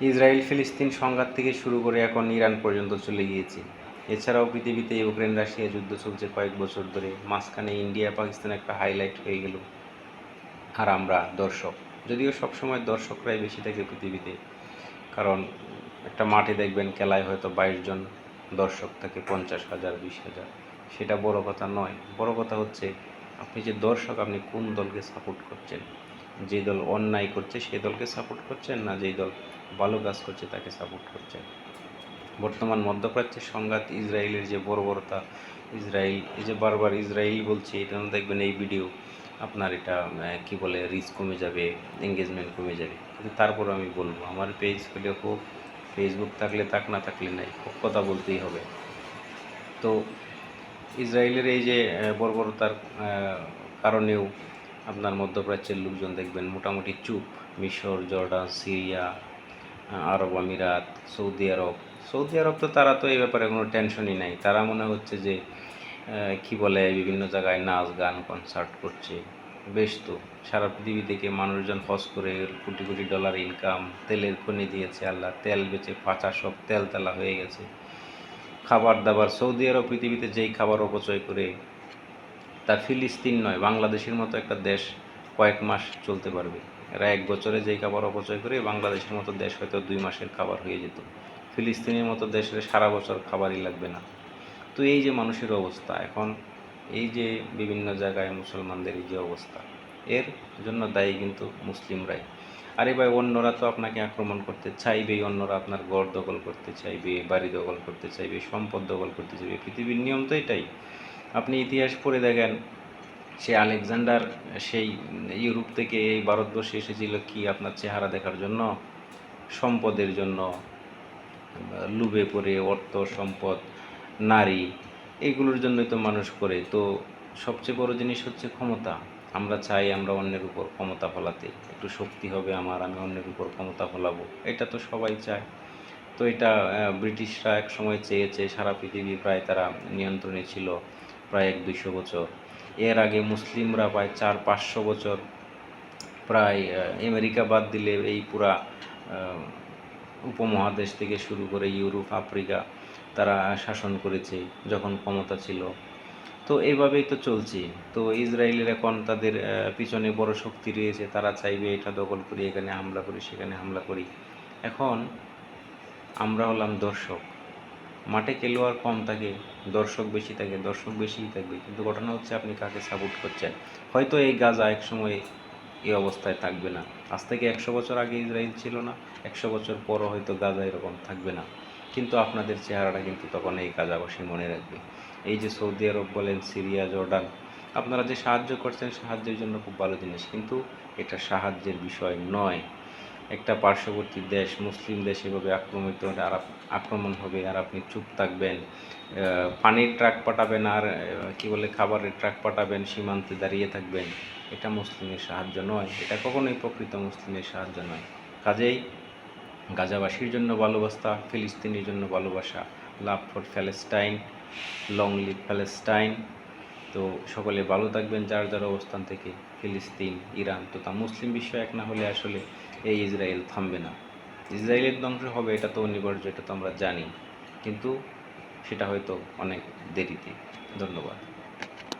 Israel ফিলিস্তিন সংঘাত থেকে শুরু করে এখন ইরান পর্যন্ত চলে গিয়েছে। এছাড়াও পৃথিবীতে ইউক্রেন রাশিয়া যুদ্ধ চলছে কয়েক বছর ধরে। মাঝখানে ইন্ডিয়া পাকিস্তান একটা হাইলাইট হয়ে গেল। আর আমরা দর্শক। যদিও সবসময় দর্শকরাই বেশি থাকে পৃথিবীতে। কারণ একটা মাঠে দেখবেন খেলায় হয়তো বাইশ জন দর্শক থাকে, পঞ্চাশ হাজার, বিশ হাজার। সেটা বড় কথা নয়। বড় কথা হচ্ছে, আপনি যে দর্শক, আপনি কোন দলকে সাপোর্ট করছেন? যে দল অন্যায় করছে সেই দলকে সাপোর্ট করছেন না যেই দল ভালো কাজ করছে, তাকে সাপোর্ট করছেন বর্তমান মধ্যপ্রাচ্যের সংঘাত, ইসরায়েলের যে বর্বরতা, ইসরায়েল, এই যে বারবার ইসরায়েল বলছে, এটা দেখবেন এই ভিডিও আপনার এটা কি বলে রিচ কমে যাবে এঙ্গেজমেন্ট কমে যাবে। কিন্তু তারপর আমি বলব, আমার পেজ হলে হোক ফেসবুক থাকলে থাক, না থাকলে নাই হোক কথা বলতেই হবে। তো ইসরায়েলের এই যে বর্বরতার কারণেও আপনার মধ্যপ্রাচ্যের লোকজন দেখবেন মোটামুটি চুপ। মিশর, জর্ডান, সিরিয়া, আরব আমিরাত, সৌদি আরব। সৌদি আরব তো তারা তো এই ব্যাপারে কোনো টেনশনই নাই। তারা মনে হচ্ছে যে কি বলে, বিভিন্ন জায়গায় নাচ গান কনসার্ট করছে। বেশ তো, সারা পৃথিবী থেকে মানুষজন হজ করে কোটি কোটি ডলার ইনকাম তেলের খনি দিয়েছে আল্লাহ, তেল বেচে পাচা সব তেল তেলা হয়ে গেছে। খাবার দাবার, সৌদি আরব পৃথিবীতে যেই খাবার অপচয় করে তা ফিলিস্তিন নয়, বাংলাদেশের মতো একটা দেশ কয়েক মাস চলতে পারবে। এরা এক বছরে যেই খাবার অপচয় করে, বাংলাদেশের মতো দেশ হয়তো দুই মাসের খাবার হয়ে যেত। ফিলিস্তিনের মতো দেশের সারা বছর খাবারই লাগবে না। তো এই যে মানুষের অবস্থা, এখন এই যে বিভিন্ন জায়গায় মুসলমানদের এই যে অবস্থা, এর জন্য দায়ী কিন্তু মুসলিমরাই। আরে ভাই, অন্যরা তো আপনাকে আক্রমণ করতে চাইবেই, অন্যরা আপনার গড় দখল করতে চাইবে, বাড়ি দখল করতে চাইবে, সম্পদ দখল করতে চাইবে, পৃথিবীর নিয়ম তো এটাই। আপনি ইতিহাস পড়ে দেখেন, সে আলেকজান্ডার, সেই ইউরোপ থেকে এই ভারতবর্ষে এসেছিল কি আপনার চেহারা দেখার জন্য? সম্পদের জন্য, লুবে পড়ে, অর্থ, সম্পদ, নারী, এগুলোর জন্যই তো মানুষ করে। তো সবচেয়ে বড় জিনিস হচ্ছে ক্ষমতা। আমরা চাই আমরা অন্যের উপর ক্ষমতা ফলাতে। একটু শক্তি হবে আমার, আমি অন্যের উপর ক্ষমতা ফলাবো। এটা তো সবাই চায়। তো এটা ব্রিটিশরা এক সময় চেয়েছে, সারা পৃথিবী প্রায় তারা নিয়ন্ত্রণে ছিল। প্রায় এক দুইশো বছর। এর আগে মুসলিমরা প্রায় চার পাঁচশো বছর প্রায় আমেরিকা বাদ দিলে এই পুরা উপমহাদেশ থেকে শুরু করে ইউরোপ, আফ্রিকা তারা শাসন করেছে যখন ক্ষমতা ছিল। তো এইভাবেই তো চলছে। তো ইসরায়েলের এখন তাদের পিছনে বড় শক্তি রয়েছে। তারা চাইবে এটা দখল করি, এখানে হামলা করি, সেখানে হামলা করি। এখন আমরা হলাম দর্শক। মাঠে খেলোয়াড় কম থাকে, দর্শক বেশি থাকে, দর্শক বেশিই থাকবে। কিন্তু ঘটনা হচ্ছে আপনি কাকে সাপোর্ট করছেন? হয়তো এই গাজা এক সময় এই অবস্থায় থাকবে না। আজ থেকে একশো বছর আগে ইসরায়েল ছিল না, একশো বছর পরও হয়তো গাজা এরকম থাকবে না। কিন্তু আপনাদের চেহারাটা কিন্তু তখন এই গাজাবাসী মনে রাখবে। এই যে সৌদি আরব বলেন, সিরিয়া, জর্ডান, আপনারা যে সাহায্য করছেন, সাহায্যের জন্য খুব ভালো জিনিস। কিন্তু এটা সাহায্যের বিষয় নয়। একটা পার্শ্ববর্তী দেশ, মুসলিম দেশ এভাবে আক্রমিত আর আক্রমণ হবে আর আপনি চুপ থাকবেন। পানির ট্রাক পাঠাবেন আর কি বলে, খাবারের ট্রাক পাঠাবেন, সীমান্তে দাঁড়িয়ে থাকবেন। এটা মুসলিমের সাহায্য নয়। এটা কখনোই প্রকৃত মুসলিমের সাহায্য নয়। কাজেই গাজাবাসীর জন্য ভালোবাসা, ফিলিস্তিনের জন্য ভালোবাসা। Love for Palestine long live Palestine তো সকলে ভালো থাকবেন, যার যার অবস্থান থেকে ফিলিস্তিন, ইরান। তো তা মুসলিম বিশ্ব এক না হলে আসলে এই ইসরায়েল থামবে না। ইসরায়েলের ধ্বংস হবে, এটা তো অনিবার্য, এটা তো আমরা জানি। কিন্তু সেটা হয়তো অনেক দেরিতে। ধন্যবাদ।